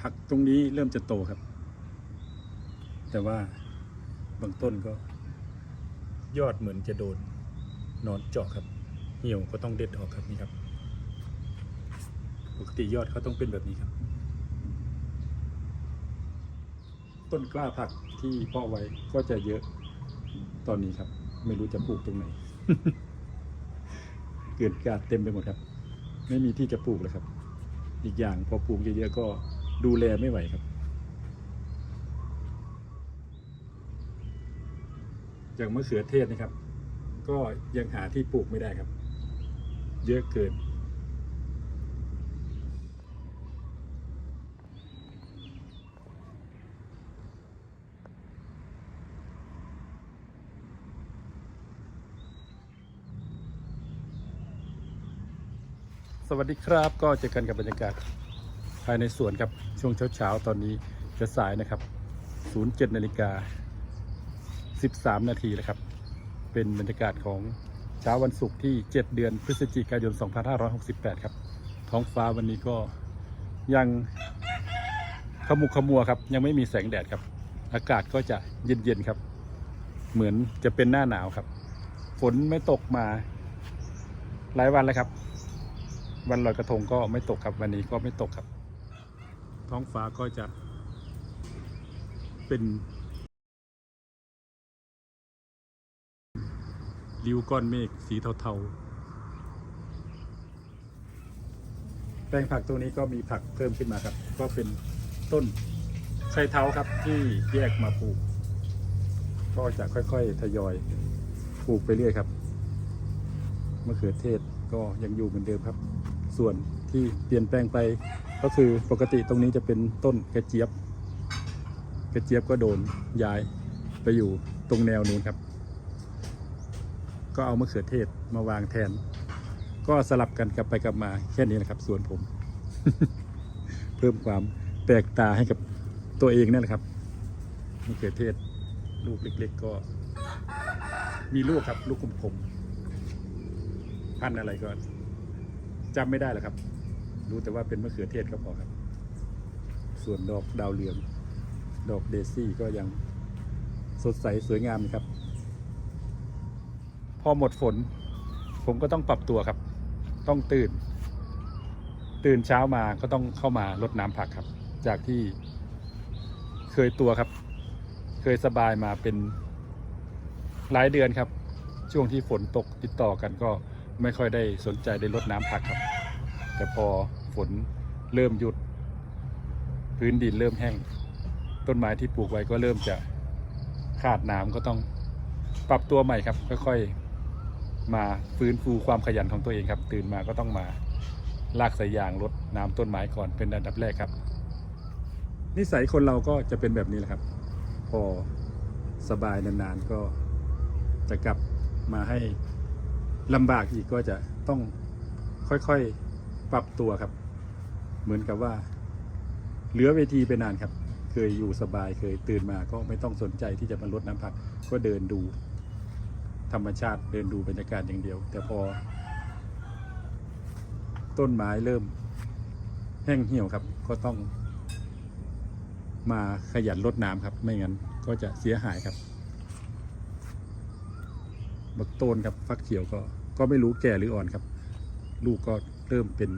ผักตรงนี้เริ่มจะโตครับ แต่ว่าบางต้นก็ ยอดเหมือนจะโดนนอนเจาะครับ เหี่ยวก็ต้องเด็ดออกครับนี่ครับ ปกติยอดเขาต้องเป็นแบบนี้ครับ ต้นกล้าผักที่เพาะไว้ก็จะเยอะตอนนี้ครับ ไม่รู้จะปลูกตรงไหน เกิดกาดเต็มไปหมดครับ ไม่มีที่จะปลูกเลยครับ อีกอย่างพอปลูกเยอะๆก็ ดูแลไม่ไหวครับ อย่างมะเขือเทศนะครับ ก็ยังหาที่ปลูกไม่ได้ครับ เยอะเกิน สวัสดีครับก็เจอกันกับบรรยากาศายในสวนครับช่วงเช้าๆตอนนี้จะสายนะครับ 07นาฬิกา13 นาทีแล้วครับ เป็นบรรยากาศของเช้าวันศุกร์ที่ 7 เดือนพฤศจิกายน 2568 ครับ ท้องฟ้าวันนี้ก็ยังขมุกขมัวครับ ยังไม่มีแสงแดดครับ อากาศก็จะเย็นๆครับ เหมือนจะเป็นหน้าหนาวครับ ฝนไม่ตกมาหลายวันแล้วครับ วันลอยกระทงก็ไม่ตกครับ วันนี้ก็ไม่ตกครับ ท้องฟ้าก็จะเป็นริ้วก้อนเมฆสีเทาๆ แปลงผักตัวนี้ก็มีผักเพิ่มขึ้นมาครับ ก็เป็นต้นไชเท้าครับที่แยกมาปลูก ก็จะค่อยๆ ทยอยปลูกไปเรื่อยครับมะเขือเทศก็ยังอยู่เหมือนเดิมครับ ส่วนที่เปลี่ยนแปลงไป ก็คือปกติตรงนี้จะเป็นต้นกระเจี๊ยบ กระเจี๊ยบก็โดนย้ายไปอยู่ตรงแนวนู้นครับ ก็เอามะเขือเทศมาวางแทน ก็สลับกันกลับไปกลับมาแค่นี้นะครับสวนผม เพิ่มความแปลกตาให้กับตัวเองนั่นแหละครับมะเขือเทศลูกเล็ก ๆ ก็ มีลูกครับ ลูกกลมๆพันอะไรก็จำไม่ได้แล้วครับ รู้แต่ว่าเป็นมะเขือเทศก็พอครับ ส่วนดอกดาวเรือง ดอกเดซี่ก็ยังสดใสสวยงามนะครับ พอหมดฝน ผมก็ต้องปรับตัวครับ ต้องตื่น ตื่นเช้ามาก็ต้องเข้ามารดน้ำผักครับ จากที่เคยตัวครับ เคยสบายมาเป็นหลายเดือนครับ ช่วงที่ฝนตกติดต่อกันก็ไม่ค่อยได้สนใจได้รดน้ำผักครับ แต่พอ ฝนเริ่มหยุด พื้นดินเริ่มแห้ง ต้นไม้ที่ปลูกไว้ก็เริ่มจะขาดน้ำก็ต้องปรับตัวใหม่ครับ ค่อยๆมาฟื้นฟูความขยันของตัวเองครับ ตื่นมาก็ต้องมาลากสายยางรดน้ำต้นไม้ก่อนเป็นอันดับแรกครับ นิสัยคนเราก็จะเป็นแบบนี้แหละครับ พอสบายนานๆก็จะกลับมาให้ลำบากอีกก็จะต้องค่อยๆ ปรับตัวครับ เหมือนกับว่า เหลือเวทีไปนานครับ เคยอยู่สบายเคยตื่นมาก็ไม่ต้องสนใจที่จะมาลดน้ำผัก ก็เดินดู ธรรมชาติเดินดูบรรยากาศอย่างเดียว แต่พอ ต้นไม้เริ่ม แห้งเหี่ยวครับ ก็ต้อง มาขยันลดน้ำครับ ไม่งั้นก็จะเสียหายครับบักโตนครับฟักเขียวก็ก็ไม่รู้แก่หรืออ่อนครับ ลูกก็ เริ่มเป็น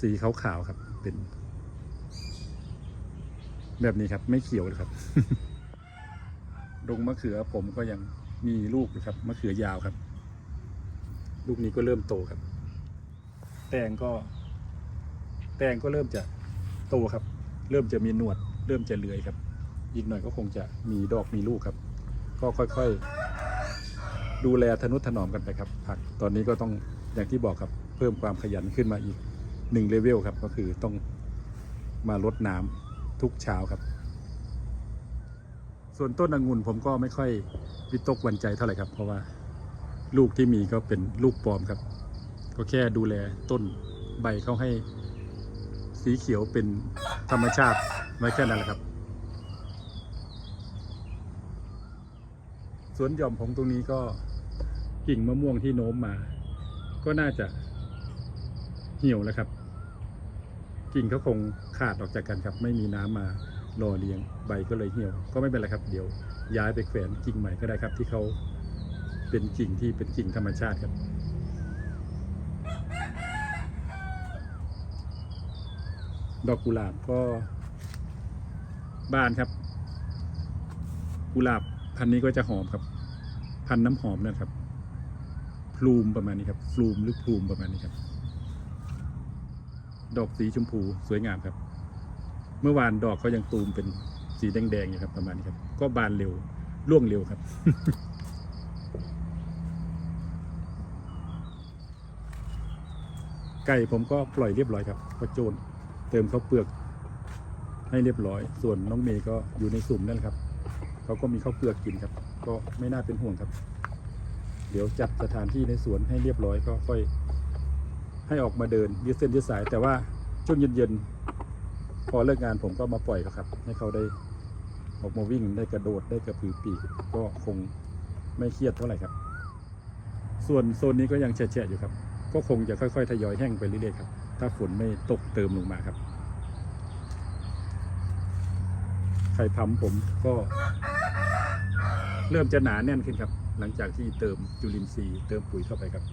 สีขาวๆครับ เป็น แบบนี้ครับ ไม่เขียวเลยครับดงมะเขือผมก็ยังมีลูกอยู่ครับมะเขือยาวครับ ลูกนี้ก็เริ่มโตครับ แตงก็ แตงก็เริ่มจะโตครับ เริ่มจะมีหนวด เริ่มจะเลื้อยครับ อีกหน่อยก็คงจะมีดอกมีลูกครับ ก็ค่อยๆ ดูแลทนุถนอมกันไปครับ ผักตอนนี้ก็ต้อง อย่างที่บอกครับเพิ่มความขยันขึ้นมาอีกหนึ่งเลเวลครับก็คือต้องมารดน้ำทุกเช้าครับ ส่วนต้นองุ่นผมก็ไม่ค่อยวิตกวันใจเท่าไหร่ครับ เพราะว่าลูกที่มีก็เป็นลูกปลอมครับ ก็แค่ดูแลต้นใบเขาให้สีเขียวเป็นธรรมชาติไว้แค่นั้นแหละครับ สวนหย่อมผมตรงนี้ก็กิ่งมะม่วงที่โน้มมา ก็น่าจะเหี่ยวแล้วครับกิ่งเขาคงขาดออกจากกันครับ ไม่มีน้ำมารอเลี้ยงใบก็เลยเหี่ยว ก็ไม่เป็นไรครับ เดี๋ยวย้ายไปแขวนกิ่งใหม่ก็ได้ครับ ที่เขาเป็นกิ่งที่เป็นกิ่งธรรมชาติครับดอกกุหลาบก็บ้านครับ กุหลาบพันนี้ก็จะหอมครับ พันน้ำหอมนะครับ พลูมประมาณนี้ครับพลูมหรือพลูมประมาณนี้ครับ ดอกสีชมพูสวยงามครับ เมื่อวานดอกเขายังตูมเป็นสีแดงๆอยู่ครับ ประมาณนี้ครับ ก็บานเร็วร่วงเร็วครับ ไก่ผมก็ปล่อยเรียบร้อยครับก็โจนเติมข้าวเปลือกให้เรียบร้อย ส่วนน้องเมย์ก็อยู่ในสุ่มนั่นแหละครับ เขาก็มีข้าวเปลือกกินครับ ก็ไม่น่าเป็นห่วงครับ ดี๋ยวจัดสถานที่ในสวนให้เรียบร้อยก็ค่อย ให้ออกมาเดินยืดเส้นยืดสาย แต่ว่าช่วงเย็นๆพอเลิกงานผมก็มาปล่อยเขาครับ ให้เขาได้ออกมาวิ่งได้กระโดดได้กระพือปีกก็คงไม่เครียดเท่าไหร่ครับ ส่วนโซนนี้ก็ยังแฉะๆอยู่ครับ ก็คงจะค่อยๆทยอยแห้งไปเรื่อยๆครับ ถ้าฝนไม่ตกเติมลงมาครับ ไข่พัมผมก็เริ่มจะหนาแน่นขึ้นครับ หลังจากที่เติมจุลินทรีย์เติมปุ๋ยเข้าไปครับ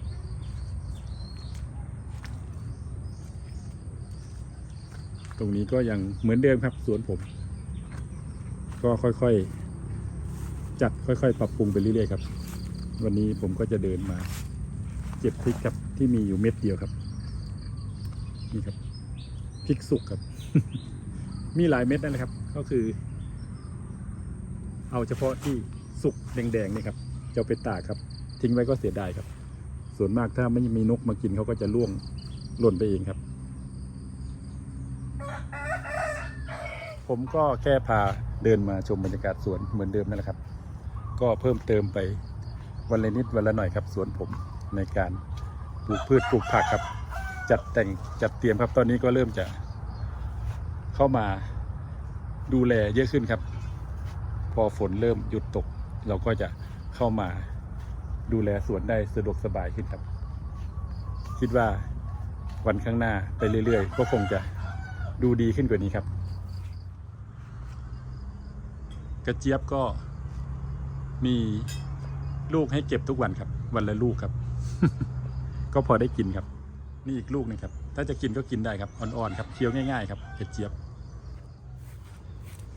ตรงนี้ก็ยังเหมือนเดิมครับสวนผม ก็ค่อยๆ จัดค่อยๆ ปรับปรุงไปเรื่อยๆครับ วันนี้ผมก็จะเดินมาเก็บพริกครับที่มีอยู่เม็ดเดียวครับ นี่ครับพริกสุกครับ มีหลายเม็ดนั่นแหละครับ ก็คือ เอาเฉพาะที่สุกแดงๆนี่ครับ จะเอาไปตากครับ ทิ้งไว้ก็เสียดายครับ ส่วนมากถ้าไม่มีนกมากินเขาก็จะล่วงหล่นไปเองครับ ผมก็แค่พาเดินมาชมบรรยากาศสวนเหมือนเดิมนั่นแหละครับ ก็เพิ่มเติมไปวันละนิดวันละหน่อยครับสวนผมในการปลูกพืชปลูกผักครับ จัดแต่งจัดเตรียมครับตอนนี้ก็เริ่มจะเข้ามาดูแลเยอะขึ้นครับ พอฝนเริ่มหยุดตก เราก็จะ เข้ามาดูแลสวนได้สะดวกสบายขึ้นครับ คิดว่าวันข้างหน้าไปเรื่อยๆ ก็คงจะดูดีขึ้นกว่านี้ครับ กระเจี๊ยบก็มีลูกให้เก็บทุกวันครับ วันละลูกครับ ก็พอได้กินครับ นี่อีกลูกนึงครับ ถ้าจะกินก็กินได้ครับอ่อนๆครับเคี้ยวง่ายๆครับกระเจี๊ยบ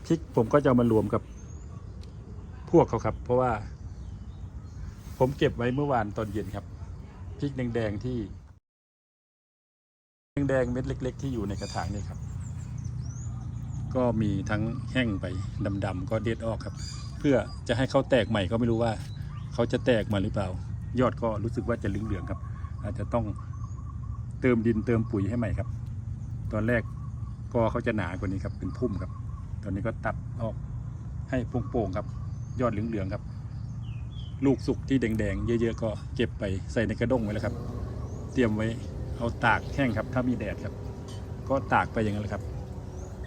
พริกผมก็จะมารวมกับพวกเขาครับ เพราะว่า ผมเก็บไว้เมื่อวานตอนเย็นครับพริกแดงๆที่แดงๆเม็ดเล็ก ๆ ที่อยู่ในกระถางนี่ครับ ก็มีทั้งแห้งไปดำๆก็เด็ดออกครับ เพื่อจะให้เขาแตกใหม่ก็ไม่รู้ว่า เขาจะแตกมาหรือเปล่า ยอดก็รู้สึกว่าจะเหลืองๆครับ อาจจะต้องเติมดินเติมปุ๋ยให้ใหม่ครับ ตอนแรกก็เขาจะหนากว่านี้ครับเป็นพุ่มครับ ตอนนี้ก็ตัดออกให้โป่งๆครับ ยอดเหลืองๆครับ ลูกสุกที่แดงๆ เยอะๆ ก็เก็บไปใส่ในกระด้งไว้แล้วครับ เตรียมไว้เอาตากแห้งครับ ถ้ามีแดดครับ ก็ตากไปอย่างนั้นแหละครับ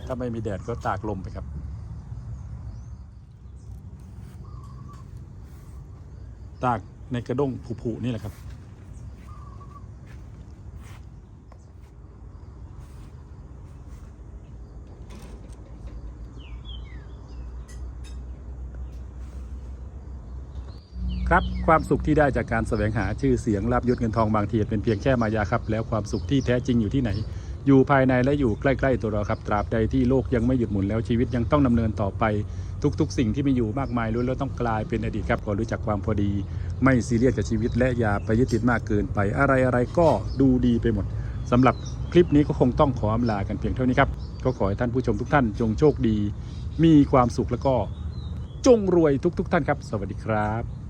ถ้าไม่มีแดดก็ตากลมไปครับ ตากในกระด้งผุๆนี่แหละครับ ครับความสุขที่ได้จากการแสวงหาชื่อเสียงลาบยศเงินทองบางทีเป็นเพียงแค่มายาครับ แล้วความสุขที่แท้จริงอยู่ที่ไหน อยู่ภายในและอยู่ใกล้ๆตัวเราครับ ตราบใดที่โลกยังไม่หยุดหมุนแล้วชีวิตยังต้องดำเนินต่อไป ทุกๆ สิ่งที่มีอยู่มากมายล้วนแล้วต้องกลายเป็นอดีตครับขอรู้จักความพอดี ไม่ซีเรียสกับชีวิต และอย่าไปยึดติดมากเกินไป อะไรอะไรๆก็ดูดีไปหมดสำหรับคลิปนี้ก็คงต้องขออำลากันเพียงเท่านี้ครับก็ขอให้ท่านผู้ชมทุกท่านจงโชคดี มีความสุขแล้วก็จงรวยทุกๆท่านครับ สวัสดีครับ